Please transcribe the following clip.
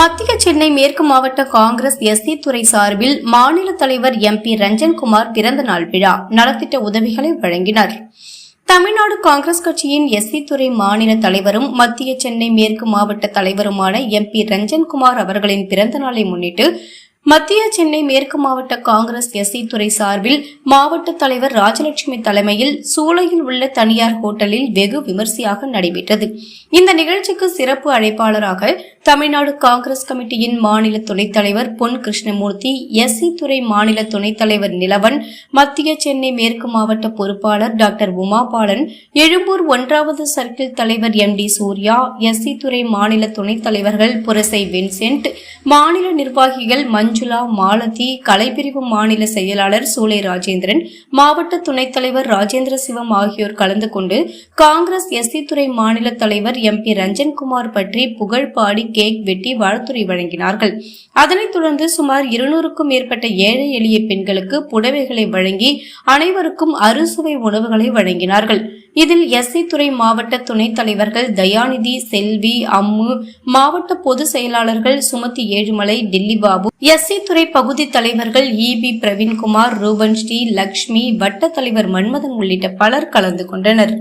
மத்திய சென்னை மேற்கு மாவட்ட காங்கிரஸ் எஸ்சி துறை சார்பில் மாநில தலைவர் எம் பி ரஞ்சன்குமார் பிறந்த நாள் விழா நலத்திட்ட உதவிகளை வழங்கினார். தமிழ்நாடு காங்கிரஸ் கட்சியின் எஸ்சி துறை மாநில தலைவரும் மத்திய சென்னை மேற்கு மாவட்ட தலைவருமான எம் பி ரஞ்சன்குமார் அவர்களின் பிறந்த நாளை முன்னிட்டு மத்திய சென்னை மேற்கு மாவட்ட காங்கிரஸ் எஸ்சி துறை சார்பில் மாவட்ட தலைவர் ராஜலட்சுமி தலைமையில் சூளையில் உள்ள தனியார் ஹோட்டலில் வெகு விமர்சையாக நடைபெற்றது. இந்த நிகழ்ச்சிக்கு சிறப்பு அழைப்பாளராக தமிழ்நாடு காங்கிரஸ் கமிட்டியின் மாநில துணைத் தலைவர் பொன் கிருஷ்ணமூர்த்தி எஸ்சி துறை மாநில துணைத் தலைவர் நிலவன் மத்திய சென்னை மேற்கு மாவட்ட பொறுப்பாளர் டாக்டர் உமாபாலன் எழும்பூர் ஒன்றாவது சர்க்கிள் தலைவர் எம் டி சூர்யா எஸ்சி துறை மாநில துணைத் தலைவர்கள் புரசை வின்சென்ட் மாநில நிர்வாகிகள் மஞ்சுளா மஞ்சுளா மாலதி கலைப்பிரிவு மாநில செயலாளர் சூளை ராஜேந்திரன் மாவட்ட துணைத் தலைவர் ராஜேந்திர சிவம் ஆகியோர் கலந்து கொண்டு காங்கிரஸ் எஸ்சி துறை மாநில தலைவர் எம் பி ரஞ்சன்குமார் பற்றி புகழ் பாடி கேக் வெட்டி வாழ்த்துறை வழங்கினார்கள். அதனைத் தொடர்ந்து சுமார் இருநூறுக்கும் மேற்பட்ட ஏழை எளிய பெண்களுக்கு புடவைகளை வழங்கி அனைவருக்கும் அறுசுவை உணவுகளை வழங்கினார்கள். இதில் எஸ்சி துறை மாவட்ட துணைத் தலைவர்கள் தயாநிதி செல்வி அம்மு மாவட்ட பொதுச் செயலாளர்கள் சுமதி ஏழுமலை டில்லி பாபு எஸ் துறை பகுதி தலைவர்கள் இபி பிரவீன்குமார் ரூபன் ஸ்ரீ லக்ஷ்மி வட்ட தலைவர் மன்மதன் உள்ளிட்ட பலர் கலந்து கொண்டனர்.